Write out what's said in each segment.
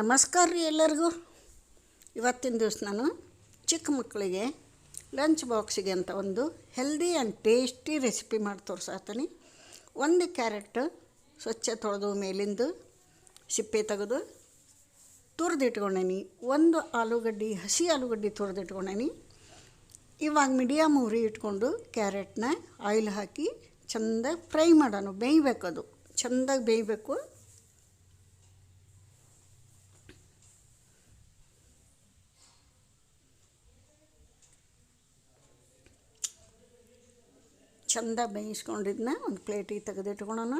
ನಮಸ್ಕಾರ ರೀ ಎಲ್ಲರಿಗೂ. ಇವತ್ತಿನ ದಿವಸ ನಾನು ಚಿಕ್ಕ ಮಕ್ಕಳಿಗೆ ಲಂಚ್ ಬಾಕ್ಸಿಗೆ ಅಂತ ಒಂದು ಹೆಲ್ದಿ ಆ್ಯಂಡ್ ಟೇಸ್ಟಿ ರೆಸಿಪಿ ಮಾಡಿ ತೋರ್ಸಾತೀನಿ. ಒಂದು ಕ್ಯಾರೆಟ್ ಸ್ವಚ್ಛ ತೊಳೆದು ಮೇಲಿಂದು ಸಿಪ್ಪೆ ತೆಗೆದು ತುರಿದಿಟ್ಕೊಂಡೇನಿ. ಒಂದು ಆಲೂಗಡ್ಡೆ, ಹಸಿ ಆಲೂಗಡ್ಡೆ ತುರಿದಿಟ್ಕೊಂಡೇನಿ. ಇವಾಗ ಮೀಡಿಯಮ್ ಉರಿ ಇಟ್ಕೊಂಡು ಕ್ಯಾರೆಟ್ನ ಆಯಿಲ್ ಹಾಕಿ ಚಂದ ಫ್ರೈ ಮಾಡೋಣ. ಬೇಯಬೇಕು ಅದು ಚೆಂದಾಗಿ ಬೇಯಬೇಕು. ಚಂದ ಬೇಯಿಸ್ಕೊಂಡಿದ್ನ, ಒಂದು ಪ್ಲೇಟಿಗೆ ತೆಗೆದಿಟ್ಕೊಳೋಣ.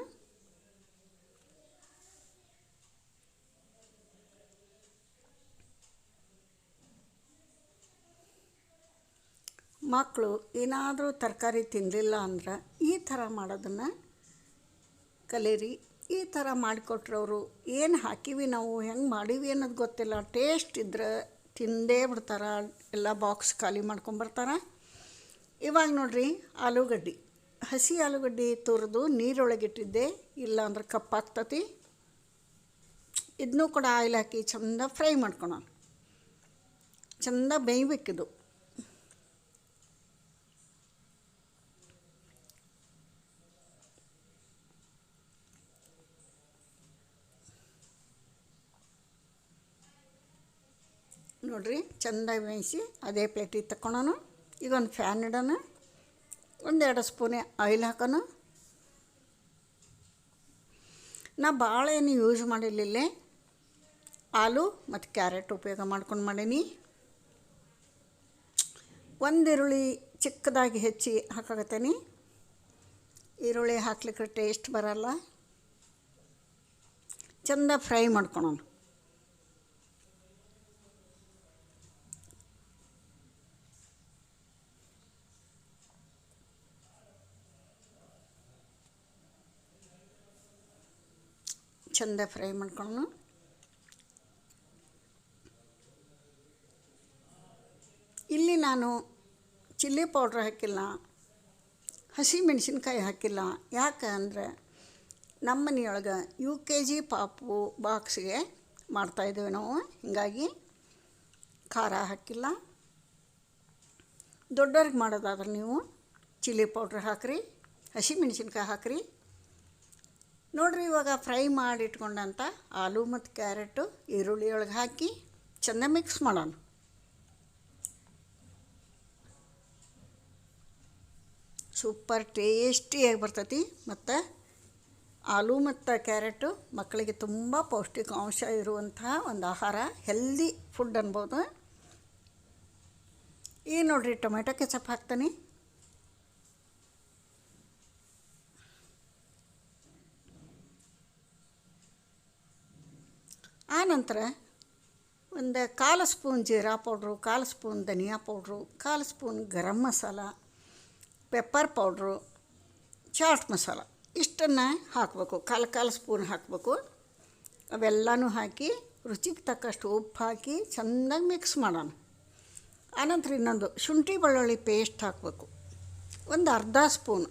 ಮಕ್ಕಳು ಏನಾದರೂ ತರಕಾರಿ ತಿನ್ನಲಿಲ್ಲ ಅಂದ್ರೆ ಈ ಥರ ಮಾಡೋದನ್ನು ಕಲೀರಿ. ಈ ಥರ ಮಾಡಿಕೊಟ್ರವರು ಏನು ಹಾಕಿವಿ ನಾವು, ಹೆಂಗೆ ಮಾಡೀವಿ ಅನ್ನೋದು ಗೊತ್ತಿಲ್ಲ. ಟೇಸ್ಟ್ ಇದ್ರೆ ತಿಂದೇ ಬಿಡ್ತಾರೆ, ಎಲ್ಲ ಬಾಕ್ಸ್ ಖಾಲಿ ಮಾಡ್ಕೊಂಬರ್ತಾರೆ ಇವಾಗ ನೋಡ್ರಿ, ಆಲೂಗಡ್ಡೆ. ಹಸಿ ಆಲೂಗಡ್ಡೆ ತುರಿದು ನೀರೊಳಗಿಟ್ಟಿದ್ದೆ ಇಲ್ಲ ಅಂದ್ರೆ ಕಪ್ಪಾಗ್ತತಿ ಇದನ್ನೂ ಕೂಡ ಆಯಿಲ್ ಹಾಕಿ ಚಂದ ಫ್ರೈ ಮಾಡ್ಕೊಳೋಣ. ಚಂದ ಬೇಯಬೇಕಿದು. ನೋಡ್ರಿ, ಚಂದ ಬೇಯಿಸಿ ಅದೇ ಪ್ಲೇಟಿಗೆ ತಗೊಳೋಣ ಈಗ ಒಂದು ಫ್ಯಾನ್ ಇಡೋಣ. ಒಂದೆರಡು ಸ್ಪೂನೆ ಆಯಿಲ್ ಹಾಕೋಣ. ನಾ ಭಾಳ ಏನು ಯೂಸ್ ಮಾಡಿರಲಿಲ್ಲ. ಆಲೂ ಮತ್ತು ಕ್ಯಾರೆಟ್ ಉಪಯೋಗ ಮಾಡ್ಕೊಂಡು ಮಾಡೀನಿ. ಒಂದು ಚಿಕ್ಕದಾಗಿ ಹೆಚ್ಚಿ ಹಾಕಾಕತ್ತೇನಿ. ಈರುಳ್ಳಿ ಹಾಕ್ಲಿಕ್ಕೆ ಟೇಸ್ಟ್ ಬರಲ್ಲ. ಚಂದ ಫ್ರೈ ಮಾಡ್ಕೊಳೋಣ. ಚಂದ ಫ್ರೈ ಮಾಡ್ಕೊಳ್ಳೋಣ ಇಲ್ಲಿ ನಾನು ಚಿಲ್ಲಿ ಪೌಡ್ರ್ ಹಾಕಿಲ್ಲ, ಹಸಿ ಮೆಣಸಿನ್ಕಾಯಿ ಹಾಕಿಲ್ಲ. ಯಾಕೆ ಅಂದರೆ ನಮ್ಮ ಮನೆಯೊಳಗೆ ಯು ಕೆ ಜಿ ಪಾಪು ಬಾಕ್ಸ್ಗೆ ಮಾಡ್ತಾಯಿದ್ದೇವೆ ನಾವು. ಹೀಗಾಗಿ ಖಾರ ಹಾಕಿಲ್ಲ. ದೊಡ್ಡವ್ರಿಗೆ ಮಾಡೋದಾದ್ರೆ ನೀವು ಚಿಲ್ಲಿ ಪೌಡ್ರ್ ಹಾಕಿರಿ, ಹಸಿ ಮೆಣಸಿನ್ಕಾಯಿ ಹಾಕಿರಿ. ನೋಡಿರಿ ಇವಾಗ ಫ್ರೈ ಮಾಡಿ ಇಟ್ಕೊಂಡಂಥ ಆಲೂ ಮತ್ತು ಕ್ಯಾರೆಟು, ಈರುಳ್ಳಿ ಒಳಗೆ ಹಾಕಿ ಚೆಂದ ಮಿಕ್ಸ್ ಮಾಡೋಣ. ಸೂಪರ್ ಟೇಸ್ಟಿಯಾಗಿ ಬರ್ತೈತಿ ಮತ್ತು ಆಲೂ ಮತ್ತು ಕ್ಯಾರೆಟು ಮಕ್ಕಳಿಗೆ ತುಂಬ ಪೌಷ್ಟಿಕಾಂಶ ಇರುವಂತಹ ಒಂದು ಆಹಾರ ಹೆಲ್ದಿ ಫುಡ್ ಅನ್ಬೋದು. ಈ ನೋಡಿರಿ ಟೊಮೆಟೊ ಕೆಚಪ್ ಹಾಕ್ತಾನೆ. ಆನಂತರ ಒಂದು ಕಾಲು ಸ್ಪೂನ್ ಜೀರಾ ಪೌಡ್ರು, ಕಾಲು ಸ್ಪೂನ್ ಧನಿಯಾ ಪೌಡ್ರು, ಕಾಲು spoon garam masala, pepper powder, chaat masala ಇಷ್ಟನ್ನು ಹಾಕಬೇಕು. ಕಾಲು ಕಾಲು ಸ್ಪೂನ್ ಹಾಕಬೇಕು. ಅವೆಲ್ಲನೂ ಹಾಕಿ ರುಚಿಗೆ ತಕ್ಕಷ್ಟು ಉಪ್ಪು ಹಾಕಿ ಚೆಂದಾಗಿ ಮಿಕ್ಸ್ ಮಾಡೋಣ. ಆನಂತರ ಇನ್ನೊಂದು ಶುಂಠಿ ಬೆಳ್ಳುಳ್ಳಿ ಪೇಸ್ಟ್ ಹಾಕಬೇಕು. ಒಂದು ಅರ್ಧ ಸ್ಪೂನ್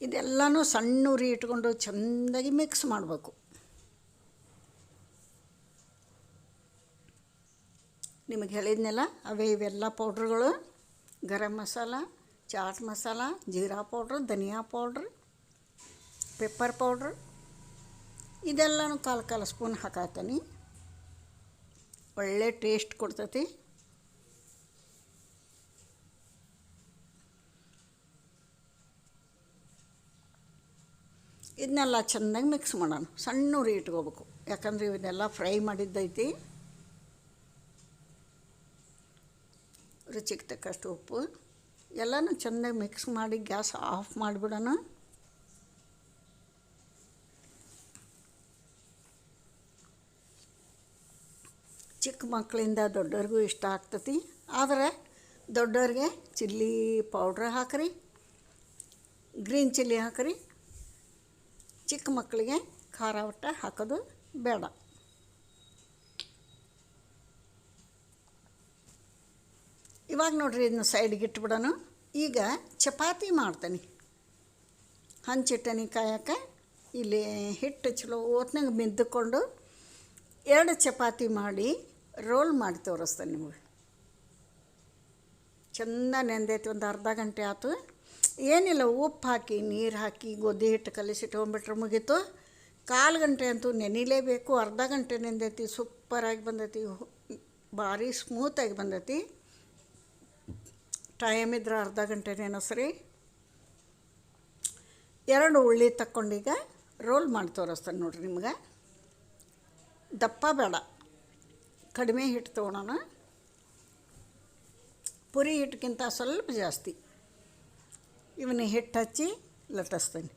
ಇದೆಲ್ಲನೂ ಸಣ್ಣ ಉರಿ ಇಟ್ಕೊಂಡು ಚೆಂದಾಗಿ ಮಿಕ್ಸ್ ಮಾಡಬೇಕು. ನಿಮಗೆ ಹೇಳಿದ್ನಲ್ಲ, ಅವೇ ಇವೆಲ್ಲ ಪೌಡ್ರುಗಳು. Garam masala, chaat masala, jeera powder, dhania powder, pepper powder. ಇದೆಲ್ಲನೂ ಕಾಲು ಕಾಲು ಸ್ಪೂನ್ ಹಾಕಾತೀನಿ. ಒಳ್ಳೆ ಟೇಸ್ಟ್ ಕೊಡ್ತೈತಿ. ಇದನ್ನೆಲ್ಲ ಚೆನ್ನಾಗಿ ಮಿಕ್ಸ್ ಮಾಡೋಣ. ಸಣ್ಣ ಉರಿ ಇಟ್ಕೋಬೇಕು. ಯಾಕಂದರೆ ಇವನ್ನೆಲ್ಲ ಫ್ರೈ ಮಾಡಿದ್ದೈತಿ. ರುಚಿಗೆ ತಕ್ಕಷ್ಟು ಉಪ್ಪು. ಎಲ್ಲನೂ ಚೆನ್ನಾಗಿ ಮಿಕ್ಸ್ ಮಾಡಿ ಗ್ಯಾಸ್ ಆಫ್ ಮಾಡಿಬಿಡೋಣ. ಚಿಕ್ಕ ಮಕ್ಕಳಿಂದ ದೊಡ್ಡವ್ರಿಗೂ ಇಷ್ಟ ಆಗ್ತತಿ. ಆದರೆ ದೊಡ್ಡವ್ರಿಗೆ ಚಿಲ್ಲಿ ಪೌಡ್ರ್ ಹಾಕ್ರಿ. ಗ್ರೀನ್ ಚಿಲ್ಲಿ ಹಾಕಿರಿ. ಚಿಕ್ಕ ಮಕ್ಕಳಿಗೆ ಖಾರ ಒಟ್ಟ ಹಾಕೋದು ಬೇಡ. ಇವಾಗ ನೋಡ್ರಿ ಇದನ್ನ ಸೈಡ್ಗೆ ಇಟ್ಬಿಡೋಣ ಈಗ ಚಪಾತಿ ಮಾಡ್ತೀನಿ. ಹಂಚಿಟ್ಟನಿ ಕಾಯಕ್ಕೆ ಇಲ್ಲಿ ಹಿಟ್ಟು ಚಲೋ ಓತ್ನಾಗ ಮಿದ್ದುಕೊಂಡು ಎರಡು ಚಪಾತಿ ಮಾಡಿ ರೋಲ್ ಮಾಡಿ ತೋರಿಸ್ತೇನೆ ನಿಮಗೆ. ಚೆಂದ ನೆಂದೈತಿ, ಒಂದು ಅರ್ಧ ಗಂಟೆ ಆಯ್ತು ಏನಿಲ್ಲ, ಉಪ್ಪು ಹಾಕಿ, ನೀರು ಹಾಕಿ, ಗೋಧಿ ಹಿಟ್ಟು ಕಲಿಸಿಟ್ಕೊಂಡ್ಬಿಟ್ರೆ ಮುಗೀತು. ಕಾಲು ಗಂಟೆ ಅಂತೂ ನೆನಿಲೇಬೇಕು. ಅರ್ಧ ಗಂಟೆ ನೆಂದೈತಿ, ಸೂಪರಾಗಿ ಬಂದೈತಿ ಭಾರಿ ಸ್ಮೂತಾಗಿ ಬಂದೈತಿ. ಟೈಮ್ ಇದ್ರೆ ಅರ್ಧ ಗಂಟೆ ನೆನೆಸ್ರಿ. ಎರಡು ಉಳ್ಳಿ ತಕ್ಕೊಂಡೀಗ ರೋಲ್ ಮಾಡಿ ತೋರಿಸ್ತಾನೆ ನೋಡ್ರಿ ನಿಮ್ಗೆ. ದಪ್ಪ ಬೇಡ. ಕಡಿಮೆ ಹಿಟ್ಟು ತೊಗೊಳೋಣ ಪುರಿ ಹಿಟ್ಟಿಗಿಂತ ಸ್ವಲ್ಪ ಜಾಸ್ತಿ. ಇವನ್ನ ಹಿಟ್ಟು ಹಚ್ಚಿ ಲಟ್ಟಿಸ್ತೀನಿ.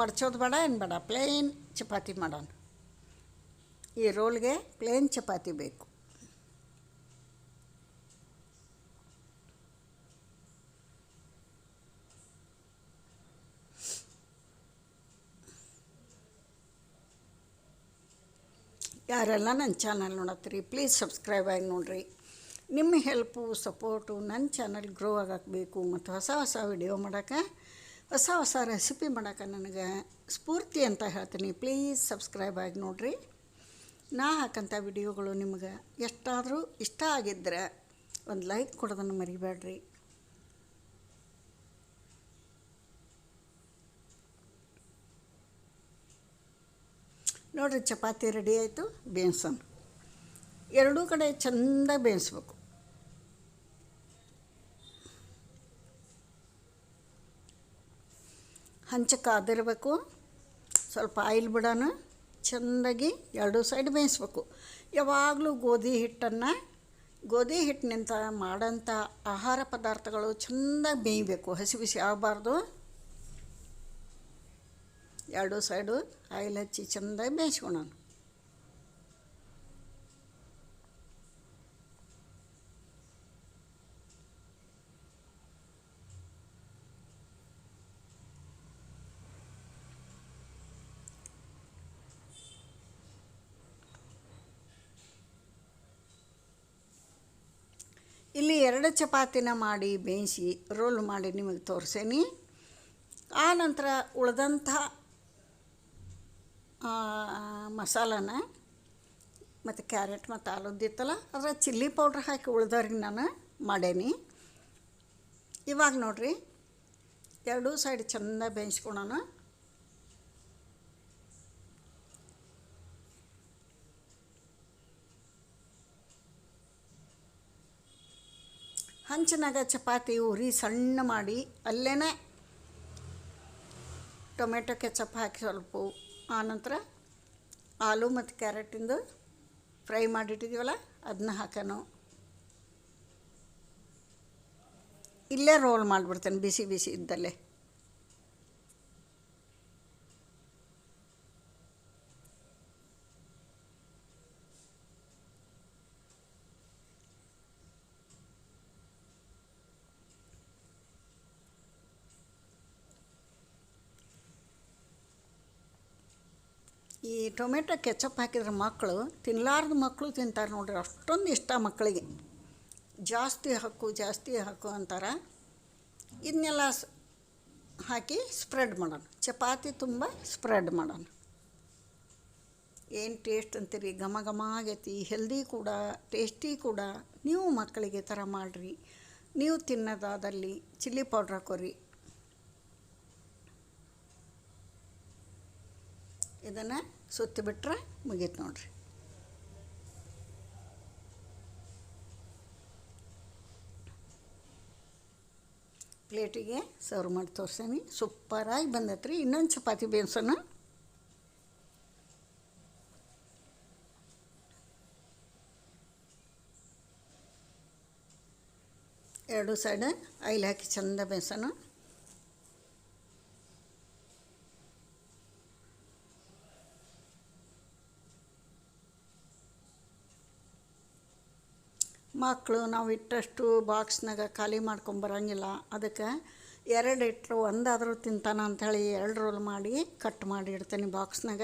ಮಡ್ಚೋದು ಬೇಡ, ಏನು ಬೇಡ ಪ್ಲೇನ್ ಚಪಾತಿ ಮಾಡೋಣ. ಈ ರೋಲ್ಗೆ ಪ್ಲೇನ್ ಚಪಾತಿ ಬೇಕು. ಯಾರೆಲ್ಲ ನನ್ನ ಚಾನಲ್ ನೋಡತ್ತೀರಿ ಪ್ಲೀಸ್ ಸಬ್ಸ್ಕ್ರೈಬ್ ಆಗಿ ನೋಡಿರಿ. ನಿಮ್ಮ ಹೆಲ್ಪು, ಸಪೋರ್ಟು ನನ್ನ ಚಾನಲ್ ಗ್ರೋ ಆಗಬೇಕು ಮತ್ತು ಹೊಸ ಹೊಸ ವಿಡಿಯೋ ಮಾಡೋಕೆ, ಹೊಸ ಹೊಸ ರೆಸಿಪಿ ಮಾಡೋಕೆ ನನಗೆ ಸ್ಫೂರ್ತಿ ಅಂತ ಹೇಳ್ತೀನಿ. ಪ್ಲೀಸ್ ಸಬ್ಸ್ಕ್ರೈಬ್ ಆಗಿ ನೋಡಿರಿ. ನಾ ಹಾಕಂಥ ವಿಡಿಯೋಗಳು ನಿಮ್ಗೆ ಎಷ್ಟಾದರೂ ಇಷ್ಟ ಆಗಿದ್ದರೆ ಒಂದು ಲೈಕ್ ಕೊಡೋದನ್ನು ಮರಿಬೇಡ್ರಿ. ನೋಡಿರಿ, ಚಪಾತಿ ರೆಡಿ ಆಯಿತು, ಬೇಯಿಸೋಣ. ಎರಡೂ ಕಡೆ ಚೆಂದ ಬೇಯಿಸ್ಬೇಕು. ಹಂಚಕ್ಕೆ ಕಾದಿರಬೇಕು ಸ್ವಲ್ಪ ಆಯಿಲ್ ಬಿಡೋಣ. ಚೆಂದಾಗಿ ಎರಡೂ ಸೈಡ್ ಬೇಯಿಸ್ಬೇಕು. ಯಾವಾಗಲೂ ಗೋಧಿ ಹಿಟ್ಟನ್ನು, ಗೋಧಿ ಹಿಟ್ಟಿನಿಂದ ಮಾಡೋಂಥ ಆಹಾರ ಪದಾರ್ಥಗಳು ಚೆಂದಾಗಿ ಬೇಯಬೇಕು. ಹಸಿ ಬಿಸಿ ಆಗಬಾರ್ದು. ಎರಡೂ ಸೈಡು ಆಯಿಲ್ ಹಚ್ಚಿ ಚೆಂದಾಗಿ ಬೇಯಿಸ್ಕೊಳೋಣ. ಇಲ್ಲಿ ಎರಡು ಚಪಾತಿನ ಮಾಡಿ ಬೇಯಿಸಿ, ರೋಲ್ ಮಾಡಿ ನಿಮಗೆ ತೋರಿಸೇನಿ. ಆ ನಂತರ ಉಳಿದಂಥ ಮಸಾಲನ ಮತ್ತು ಕ್ಯಾರೆಟ್ ಮತ್ತು ಆಲೂದಿತ್ತಲ್ಲ ಅದರ ಚಿಲ್ಲಿ ಪೌಡ್ರ್ ಹಾಕಿ ಉಳ್ದವ್ರಿಗೆ ನಾನು ಮಾಡೇನಿ. ಇವಾಗ ನೋಡಿರಿ, ಎರಡೂ ಸೈಡ್ ಚೆಂದ ಬೇಯಿಸ್ಕೊಳೋಣ. ಹಂಚಿನಾಗ ಚಪಾತಿ ಉರಿ ಸಣ್ಣ ಮಾಡಿ ಅಲ್ಲೇ ಟೊಮೆಟೊ ಕೆಚಪ್ ಹಾಕಿ ಸ್ವಲ್ಪ ಆನಂತರ ಆಲೂ ಮತ್ತು ಕ್ಯಾರೆಟಿಂದು ಫ್ರೈ ಮಾಡಿಟ್ಟಿದ್ದೀವಲ್ಲ ಅದನ್ನ ಹಾಕೋಣ. ಇಲ್ಲೇ ರೋಲ್ ಮಾಡಿಬಿಡ್ತೇನೆ, ಬಿಸಿ ಬಿಸಿ ಇದ್ದಲ್ಲೇ. ಈ ಟೊಮೆಟೊ ಕೆಚಪ್ ಹಾಕಿದ್ರೆ ಮಕ್ಕಳು ತಿನ್ನಲಾರ್ದ ಮಕ್ಕಳು ತಿಂತಾರೆ ನೋಡ್ರಿ, ಅಷ್ಟೊಂದು ಇಷ್ಟ ಮಕ್ಕಳಿಗೆ. ಜಾಸ್ತಿ ಹಾಕು ಜಾಸ್ತಿ ಹಾಕು ಅಂತಾರೆ. ಇದನ್ನೆಲ್ಲ ಹಾಕಿ ಸ್ಪ್ರೆಡ್ ಮಾಡೋಣ. ಚಪಾತಿ ತುಂಬ ಸ್ಪ್ರೆಡ್ ಮಾಡೋಣ. ಏನು ಟೇಸ್ಟ್ ಅಂತೀರಿ? ಘಮ ಘಮ ಆಗೈತಿ ಹೆಲ್ದಿ ಕೂಡ ಟೇಸ್ಟಿ ಕೂಡ. ನೀವು ಮಕ್ಕಳಿಗೆ ಥರ ಮಾಡಿರಿ. ನೀವು ತಿನ್ನೋದಾದಲ್ಲಿ ಚಿಲ್ಲಿ ಪೌಡ್ರ್ ಹಾಕೋರಿ. ಇದನ್ನು ಸುತ್ತಿ ಬಿಟ್ರೆ ಮುಗೀತು ನೋಡ್ರಿ. ಪ್ಲೇಟಿಗೆ ಸರ್ವ್ ಮಾಡಿ ತೋರಿಸ್ತೀನಿ ಸೂಪರಾಗಿ ಬಂದೈತ್ರಿ. ಇನ್ನೊಂದು ಚಪಾತಿ ಬೇಯಿಸೋಣ ಎರಡು ಸೈಡ್ ಐಲ್ ಹಾಕಿ ಚಂದ ಬೇಯಿಸೋಣ ಮಕ್ಕಳು ನಾವು ಇಟ್ಟಷ್ಟು ಬಾಕ್ಸ್ನಾಗ ಖಾಲಿ ಮಾಡ್ಕೊಂಬರಂಗಿಲ್ಲ ಅದಕ್ಕೆ ಎರಡು ಇಟ್ಟರು ಒಂದಾದರೂ ತಿಂತಾನ ಅಂಥೇಳಿ ಎರಡು ರೋಲ್ ಮಾಡಿ ಕಟ್ ಮಾಡಿ ಇಡ್ತೀನಿ ಬಾಕ್ಸ್ನಾಗ.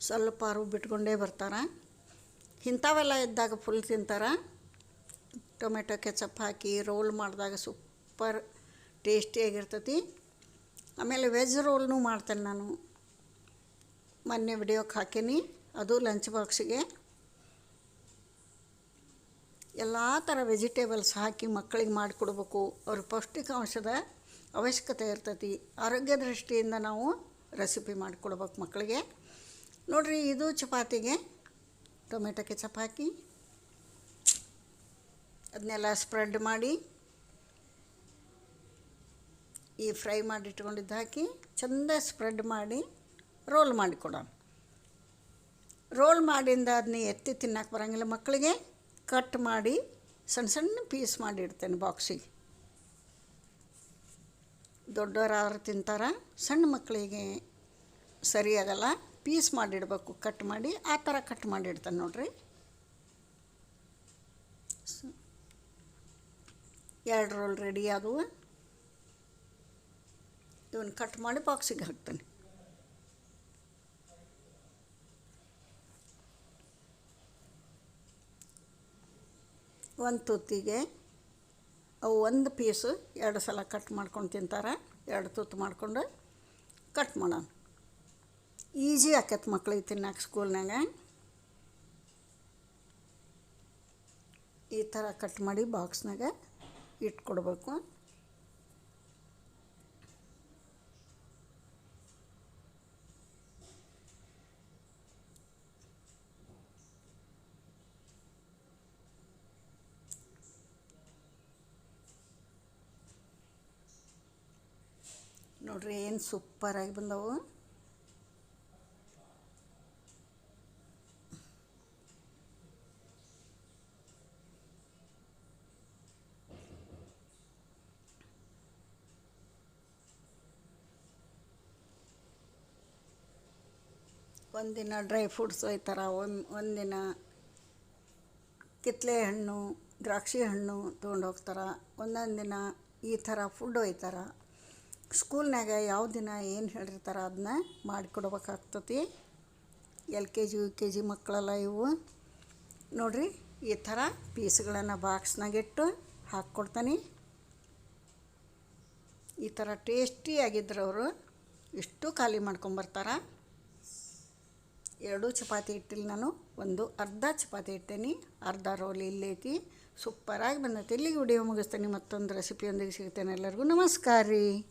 ಸ್ವಲ್ಪ ಬಿಟ್ಕೊಂಡೇ ಬರ್ತಾರೆ. ಇಂಥವೆಲ್ಲ ಇದ್ದಾಗ ಫುಲ್ ತಿಂತಾರೆ. ಟೊಮೆಟೊ ಕೆಚಪ್ ಹಾಕಿ ರೋಲ್ ಮಾಡಿದಾಗ ಸೂಪರ್ ಟೇಸ್ಟಿಯಾಗಿರ್ತತಿ ಆಮೇಲೆ ವೆಜ್ ರೋಲ್ನೂ ಮಾಡ್ತೇನೆ ನಾನು. ಮೊನ್ನೆ ವಿಡಿಯೋಕ್ಕೆ ಹಾಕೀನಿ. ಅದು ಲಂಚ್ ಬಾಕ್ಸಿಗೆ ಎಲ್ಲ ಥರ ವೆಜಿಟೇಬಲ್ಸ್ ಹಾಕಿ ಮಕ್ಕಳಿಗೆ ಮಾಡಿಕೊಡ್ಬೇಕು. ಅವ್ರ ಪೌಷ್ಟಿಕಾಂಶದ ಅವಶ್ಯಕತೆ ಇರ್ತೈತಿ. ಆರೋಗ್ಯ ದೃಷ್ಟಿಯಿಂದ ನಾವು ರೆಸಿಪಿ ಮಾಡಿಕೊಡ್ಬೇಕು ಮಕ್ಕಳಿಗೆ. ನೋಡಿರಿ, ಇದು ಚಪಾತಿಗೆ ಟೊಮೆಟೊ ಕೆಚಪ್ ಹಾಕಿ ಅದನ್ನೆಲ್ಲ ಸ್ಪ್ರೆಡ್ ಮಾಡಿ ಈ ಫ್ರೈ ಮಾಡಿ ಇಟ್ಕೊಂಡಿದ್ದು ಹಾಕಿ ಚೆಂದ ಸ್ಪ್ರೆಡ್ ಮಾಡಿ ರೋಲ್ ಮಾಡಿ ಕೊಡೋಣ ರೋಲ್ ಮಾಡಿಂದ ಅದನ್ನ ಎತ್ತಿ ತಿನ್ನಕ್ಕೆ ಬರೋಂಗಿಲ್ಲ. ಮಕ್ಕಳಿಗೆ ಕಟ್ ಮಾಡಿ ಸಣ್ಣ ಸಣ್ಣ ಪೀಸ್ ಮಾಡಿ ಇಡ್ತೇನೆ ಬಾಕ್ಸಿಗೆ. ದೊಡ್ಡವರಾದ್ರೂ ತಿಂತಾರ, ಸಣ್ಣ ಮಕ್ಕಳಿಗೆ ಸರಿಯಾಗಲ್ಲ ಪೀಸ್ ಮಾಡಿಡಬೇಕು, ಕಟ್ ಮಾಡಿ, ಆ ಥರ ಕಟ್ ಮಾಡಿ ಇಡ್ತಾನೆ ನೋಡ್ರಿ ಎರಡು ರೋಲ್ ರೆಡಿ ಆದವು. ಇವನ್ನ ಕಟ್ ಮಾಡಿ ಬಾಕ್ಸಿಗೆ ಹಾಕ್ತಾನೆ. ಒಂದು ತುತ್ತಿಗೆ ಅವು ಒಂದು ಪೀಸು ಎರಡು ಸಲ ಕಟ್ ಮಾಡ್ಕೊಂಡು ತಿಂತಾರೆ, ಎರಡು ತುತ್ತು ಮಾಡ್ಕೊಂಡು ಕಟ್ ಮಾಡೋಣ. ಈಜಿ ಆಕೈತೆ ಮಕ್ಳಿಗೆ ತಿನ್ನಕ್ಕೆ ಸ್ಕೂಲ್ನಾಗ ಈ ಥರ ಕಟ್ ಮಾಡಿ ಬಾಕ್ಸ್ನಾಗ ಇಟ್ಕೊಡ್ಬೇಕು. ನೋಡ್ರಿ ಏನು ಸೂಪರಾಗಿ ಬಂದವು. ಒಂದಿನ ಡ್ರೈ ಫ್ರೂಟ್ಸ್ ಒಯ್ತಾರ, ಒಂದು, ಒಂದಿನ ಕಿತ್ತಲೆ ಹಣ್ಣು, ದ್ರಾಕ್ಷಿ ಹಣ್ಣು ತೊಗೊಂಡು ಹೋಗ್ತಾರೆ, ಒಂದೊಂದು ದಿನ ಈ ಥರ ಫುಡ್ ಒಯ್ತಾರೆ. ಸ್ಕೂಲ್ನಾಗ ಯಾವ ದಿನ ಏನು ಹೇಳಿರ್ತಾರೆ ಅದನ್ನ ಮಾಡಿಕೊಡ್ಬೇಕಾಗ್ತತಿ. L K G U K G ಮಕ್ಕಳೆಲ್ಲ ಇವು. ನೋಡಿರಿ, ಈ ಥರ ಪೀಸ್ಗಳನ್ನು ಬಾಕ್ಸ್ನಾಗಿಟ್ಟು ಹಾಕ್ಕೊಡ್ತಾನೆ. ಈ ಥರ ಟೇಸ್ಟಿಯಾಗಿದ್ರು ಅವರು ಇಷ್ಟು ಖಾಲಿ ಮಾಡ್ಕೊಂಬರ್ತಾರೆ. ಎರಡು ಚಪಾತಿ ಇಟ್ಟಿಲ್ಲ ನಾನು, ಒಂದು ಅರ್ಧ ಚಪಾತಿ ಇಟ್ಟೇನಿ. ಅರ್ಧ ರೋಲ್ ಇಲ್ಲೈತಿ ಸೂಪರಾಗಿ ಬಂದೈತಿ. ಇಲ್ಲಿಗೆ ವಿಡಿಯೋ ಮುಗಿಸ್ತೇನೆ. ಮತ್ತೊಂದು ರೆಸಿಪಿಯೊಂದಿಗೆ ಸಿಗ್ತೇನೆ ಎಲ್ಲರಿಗೂ. ನಮಸ್ಕಾರ ರೀ.